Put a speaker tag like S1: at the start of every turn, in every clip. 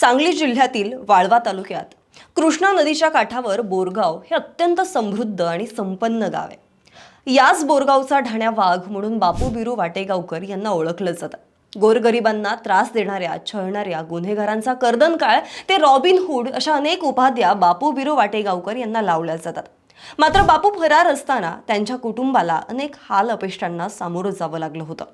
S1: सांगली जिल्ह्यातील वाळवा तालुक्यात कृष्णा नदीच्या काठावर बोरगाव हे अत्यंत समृद्ध आणि संपन्न गाव आहे. याच बोरगावचा ढाण्या वाघ म्हणून बापू बिरू वाटेगावकर यांना ओळखलं जातं. गोरगरिबांना त्रास देणाऱ्या छळणाऱ्या गुन्हेगारांचा कर्दन काळ ते रॉबिन हुड अशा अनेक उपाध्या बापू बिरू वाटेगावकर यांना लावल्या जातात. मात्र बापू फरार असताना त्यांच्या कुटुंबाला अनेक हाल अपेष्टांना सामोरं जावं लागलं होतं.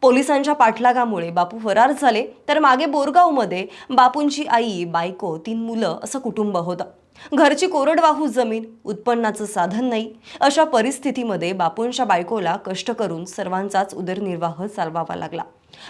S1: पोलिसांच्या पाठलागामुळे बापू फरार झाले तर मागे बोरगावमध्ये बापूंची आई बायको तीन मुलं असं कुटुंब होतं. घरची कोरडवाहू जमीन उत्पन्नाचं साधन नाही. अशा परिस्थितीमध्ये बापूंच्या बायकोला कष्ट करून सर्वांचाच उदरनिर्वाह चालवावा लागला.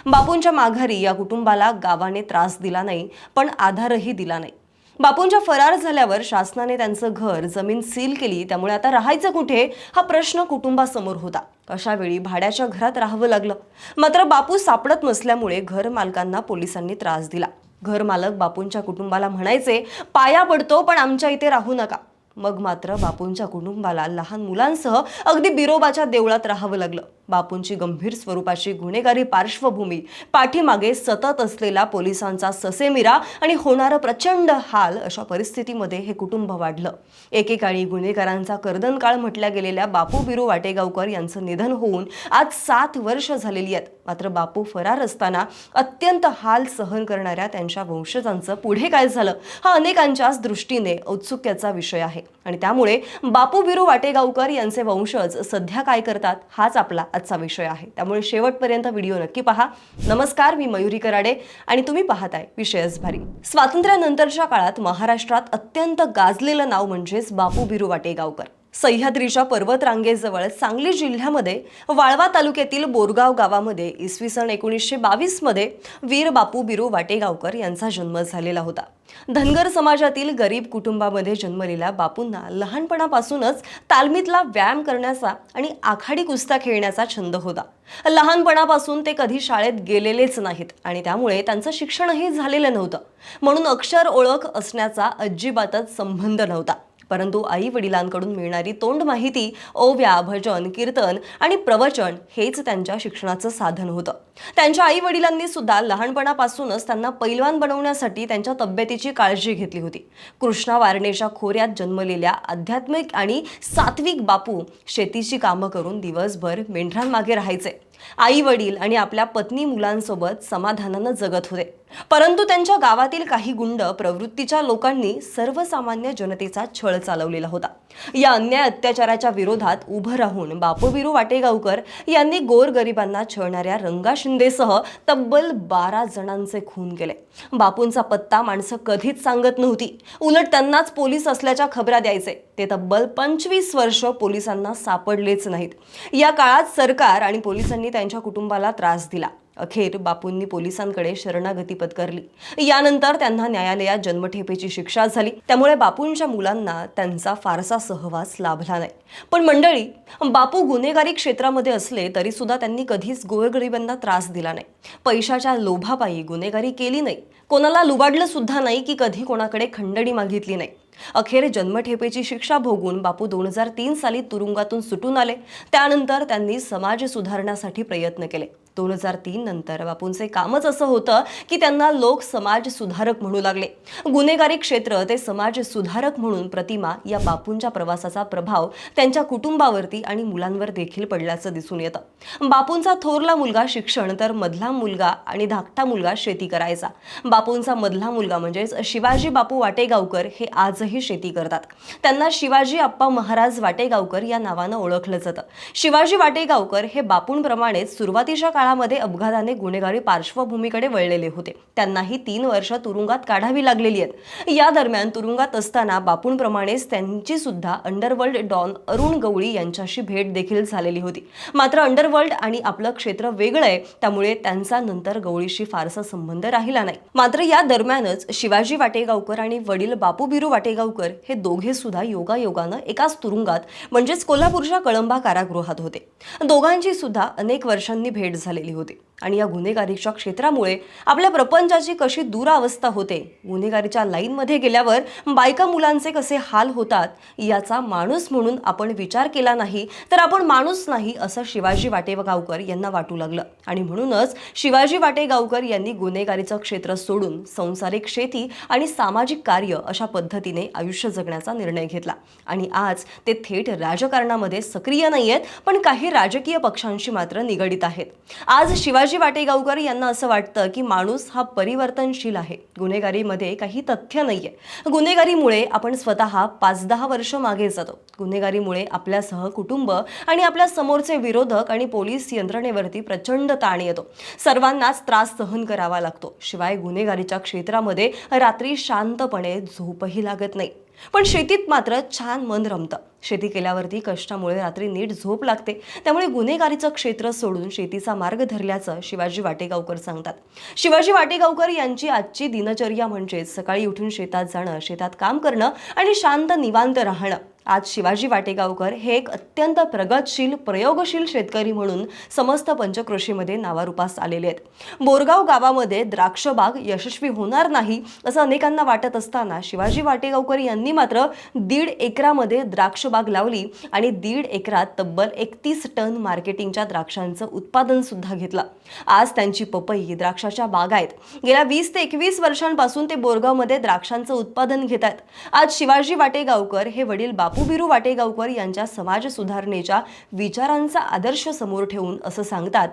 S1: बापूंच्या माघारी या कुटुंबाला गावाने त्रास दिला नाही पण आधारही दिला नाही. बापूंच्या फरार झाल्यावर शासनाने त्यांचं घर जमीन सील केली. त्यामुळे आता राहायचं कुठे? हा प्रश्न कुटुंबासमोर होता. अशा वेळी भाड्याच्या घरात राहावं लागलं. मात्र बापू सापडत नसल्यामुळे घर मालकांना पोलिसांनी त्रास दिला. घर मालक बापूंच्या कुटुंबाला म्हणायचे पाया पडतो पण आमच्या इथे राहू नका. मग मात्र बापूंच्या कुटुंबाला लहान मुलांसह अगदी बिरोबाच्या देवळात राहावं लागलं. बापूंची गंभीर स्वरूपाची गुन्हेगारी पार्श्वभूमी पाठीमागे सतत असलेला पोलिसांचा ससेमिरा आणि होणारं प्रचंड हाल अशा परिस्थितीमध्ये हे कुटुंब वाढलं. एकेकाळी गुन्हेगारांचा कर्दनकाळ म्हटल्या गेलेल्या बापू बिरू वाटेगावकर यांचं निधन होऊन आज सात वर्ष झालेली आहेत. मात्र बापू फरार असताना अत्यंत हाल सहन करणाऱ्या त्यांच्या वंशजांचं पुढे काय झालं हा अनेकांच्याच दृष्टीने औत्सुक्याचा विषय आहे. आणि त्यामुळे बापू बिरू वाटेगावकर यांचे वंशज सध्या काय करतात हाच आपला आजचा विषय आहे. त्यामुळे शेवटपर्यंत व्हिडिओ नक्की पहा. नमस्कार मी मयुरी कराडे आणि तुम्ही पाहताय विषयच भारी. स्वातंत्र्यानंतरच्या काळात महाराष्ट्रात अत्यंत गाजलेलं नाव म्हणजेच बापू बिरू वाटेगावकर सह्याद्रीच्या पर्वतरांगेजवळ सांगली जिल्ह्यामध्ये वाळवा तालुक्यातील बोरगाव गावामध्ये इसवी सन एकोणीसशे बावीसमध्ये वीर बापू बिरू वाटेगावकर यांचा जन्म झालेला होता. धनगर समाजातील गरीब कुटुंबामध्ये जन्मलेल्या बापूंना लहानपणापासूनच तालमीतला व्यायाम करण्याचा आणि आखाडी कुस्त्या खेळण्याचा छंद होता. लहानपणापासून ते कधी शाळेत गेलेलेच नाहीत आणि त्यामुळे त्यांचं शिक्षणही झालेलं नव्हतं. म्हणून अक्षर ओळख असण्याचा अजिबातच संबंध नव्हता. परंतु आई वडिलांकडून मिळणारी तोंड माहिती ओव्या भजन कीर्तन आणि प्रवचन हेच त्यांच्या शिक्षणाचं साधन होतं. त्यांच्या आई वडिलांनी सुद्धा लहानपणापासूनच त्यांना पैलवान बनवण्यासाठी त्यांच्या तब्येतीची काळजी घेतली होती. कृष्णा वारणेच्या खोऱ्यात जन्मलेल्या आध्यात्मिक आणि सात्विक बापू शेतीची कामं करून दिवसभर मेंढरांमागे राहायचे. आई वडील आणि आपल्या पत्नी मुलांसोबत समाधानानं जगत होते. परंतु त्यांच्या गावातील काही गुंड प्रवृत्तीच्या लोकांनी सर्वसामान्य जनतेचा छळ चालवलेला होता. या अन्याय अत्याचाराच्या विरोधात उभं राहून बापूबिरू वाटेगावकर यांनी गोरगरिबांना छळणाऱ्या रंगा शिंदेसह तब्बल बारा जणांचे खून केले. बापूंचा पत्ता माणसं कधीच सांगत नव्हती. उलट त्यांनाच पोलीस असल्याच्या खबरा द्यायचे. ते तब्बल पंचवीस वर्ष पोलिसांना सापडलेच नाहीत. या काळात सरकार आणि पोलिसांनी त्यांच्या कुटुंबाला त्रास दिला. अखेर बापूंनी पोलिसांकडे शरणागती पत्करली. यानंतर त्यांना न्यायालयात जन्मठेपेची शिक्षा झाली. त्यामुळे बापूंच्या मुलांना त्यांचा फारसा सहवास लाभला नाही. पण मंडळी बापू गुन्हेगारी क्षेत्रामध्ये असले तरी सुद्धा त्यांनी कधीच गोरगरिबांना त्रास दिला नाही. पैशाच्या लोभापायी गुन्हेगारी केली नाही. कोणाला लुबाडलं सुद्धा नाही की कधी कोणाकडे खंडणी मागितली नाही. अखेर जन्मठेपेची शिक्षा भोगून बापू दोन हजार तीन साली तुरुंगातून सुटून आले. त्यानंतर त्यांनी समाज सुधारण्यासाठी प्रयत्न केले. दोन हजार तीन नंतर बापूंचे कामच असं होतं की त्यांना लोक समाज सुधारक म्हणू लागले. गुन्हेगारी क्षेत्र ते समाज सुधारक म्हणून प्रतिमा या बापूंच्या प्रवासाचा प्रभाव त्यांच्या कुटुंबावरती आणि मुलांवर देखील पडल्याचं दिसून येतं. बापूंचा थोरला मुलगा शिक्षण तर मधला मुलगा आणि धाकटा मुलगा शेती करायचा. बापूंचा मधला मुलगा म्हणजेच शिवाजी बापू वाटेगावकर हे आजही शेती करतात. त्यांना शिवाजी आप्पा महाराज वाटेगावकर या नावानं ओळखलं जातं. शिवाजी वाटेगावकर हे बापूंप्रमाणेच सुरुवातीच्या काळामध्ये अपघाताने गुन्हेगारी पार्श्वभूमीकडे वळलेले होते. त्यांनाही तीन वर्ष तुरुंगात काढावी लागलेली आहेत. या दरम्यान तुरुंगात असताना बापूंप्रमाणेच त्यांची सुद्धा अंडरवर्ल्ड डॉन अरुण गवळी यांच्याशी भेट देखील झालेली होती. मात्र अंडरवर्ल्ड आणि आपलं क्षेत्र वेगळं आहे त्यामुळे त्यांचा नंतर गवळीशी फारसा संबंध राहिला नाही. मात्र या दरम्यानच शिवाजी वाटेगावकर आणि वडील बापू बिरू वाटेगावकर हे दोघे सुद्धा योगायोगानं एकाच तुरुंगात म्हणजेच कोल्हापूरच्या कळंबा कारागृहात होते. दोघांची सुद्धा अनेक वर्षांनी भेट झाली. झालेली होती. आणि या गुन्हेगारीच्या क्षेत्रामुळे आपल्या प्रपंचाची कशी दुरावस्था होते? गुन्हेगारीच्या लाईनमध्ये गेल्यावर बायका मुलांचे कसे हाल होतात? याचा माणूस म्हणून आपण विचार केला नाही तर आपण माणूस नाही असं शिवाजी वाटेगावकर यांना वाटू लागलं. आणि म्हणूनच शिवाजी वाटेगावकर यांनी गुन्हेगारीचं क्षेत्र सोडून संसारिक शेती आणि सामाजिक कार्य अशा पद्धतीने आयुष्य जगण्याचा निर्णय घेतला. आणि आज ते थेट राजकारणामध्ये सक्रिय नाही आहेत पण काही राजकीय पक्षांशी मात्र निगडीत आहेत. आज शिवाजी वाटेगावकर यांना असं वाटतं की माणूस हा परिवर्तनशील आहे. गुन्हेगारीमध्ये काही तथ्य नाहीये. गुन्हेगारीमुळे आपण स्वतः पाच दहा वर्ष मागे जातो. गुन्हेगारीमुळे आपल्यासह कुटुंब आणि आपल्या समोरचे विरोधक आणि पोलीस यंत्रणेवरती प्रचंड ताण येतो. सर्वांनाच त्रास सहन करावा लागतो. शिवाय गुन्हेगारीच्या क्षेत्रामध्ये रात्री शांतपणे झोपही लागत नाही. पण शेतीत मात्र छान मन रमतं. शेती केल्यावरती कष्टामुळे रात्री नीट झोप लागते. त्यामुळे गुन्हेगारीचं क्षेत्र सोडून शेतीचा मार्ग धरल्याचं शिवाजी वाटेगावकर सांगतात. शिवाजी वाटेगावकर यांची आजची दिनचर्या म्हणजे सकाळी उठून शेतात जाणं शेतात काम करणं आणि शांत निवांत राहणं. आज शिवाजी वाटेगावकर हे एक अत्यंत प्रगतशील प्रयोगशील शेतकरी म्हणून समस्त पंचक्रोशीमध्ये नावारूपास आलेले आहेत. बोरगाव गावामध्ये द्राक्षबाग यशस्वी होणार नाही असं अनेकांना वाटत असताना शिवाजी वाटेगावकर यांनी मात्र दीड एकरामध्ये द्राक्षबाग लावली आणि दीड एकरात तब्बल एकतीस टन मार्केटिंगच्या द्राक्षांचं उत्पादन सुद्धा घेतलं. आज त्यांची पपई द्राक्षाच्या बागा आहेत. गेल्या वीस ते एकवीस वर्षांपासून ते बोरगावमध्ये द्राक्षांचं उत्पादन घेत आहेत. आज शिवाजी वाटेगावकर हे वडील बाप बिरू वाटेगावकर यांच्या समाज सुधारणेच्या विचारांचा आदर्श समोर ठेवून असं सांगतात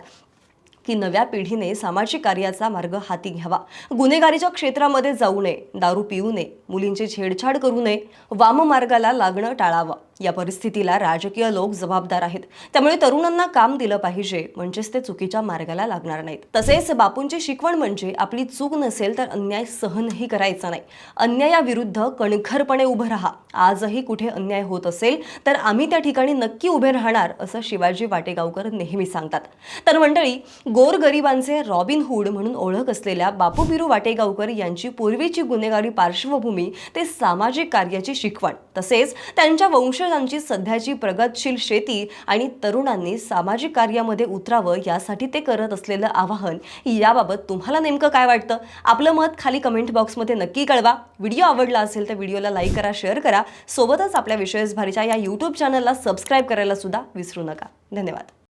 S1: की नव्या पिढीने सामाजिक कार्याचा मार्ग हाती घ्यावा. गुन्हेगारीच्या क्षेत्रामध्ये जाऊ नये दारू पिऊ नये मुलींची छेडछाड करू नये वाममार्गाला लागणं टाळावं. या परिस्थितीला राजकीय लोक जबाबदार आहेत. त्यामुळे तरुणांना काम दिलं पाहिजे म्हणजेच ते चुकीच्या मार्गाला लागणार नाहीत. तसेच बापूंची शिकवण म्हणजे आपली चूक नसेल तर अन्याय सहनही करायचा नाही. अन्यायाविरुद्ध कणखरपणे उभं राहा. आजही कुठे अन्याय होत असेल तर आम्ही त्या ठिकाणी नक्की उभे राहणार असं शिवाजी वाटेगावकर नेहमी सांगतात. तर मंडळी गोरगरिबांचे रॉबिन हुड म्हणून ओळख असलेल्या बापू बिरू वाटेगावकर यांची पूर्वीची गुन्हेगारी पार्श्वभूमी ते सामाजिक कार्याची शिकवण. तसेच त्यांच्या वंश वंशजांची सध्याची प्रगतशील शेती आणि तरुणांनी सामाजिक कार्यामध्ये उतरावं यासाठी ते करत असलेलं आवाहन याबाबत तुम्हाला नेमकं काय वाटतं? आपलं मत खाली कमेंट बॉक्समध्ये नक्की कळवा. व्हिडिओ आवडला असेल तर व्हिडिओला लाईक करा शेअर करा. सोबतच आपल्या विषयस भारीच्या या यूट्यूब चॅनलला सबस्क्राईब करायला सुद्धा विसरू नका. धन्यवाद.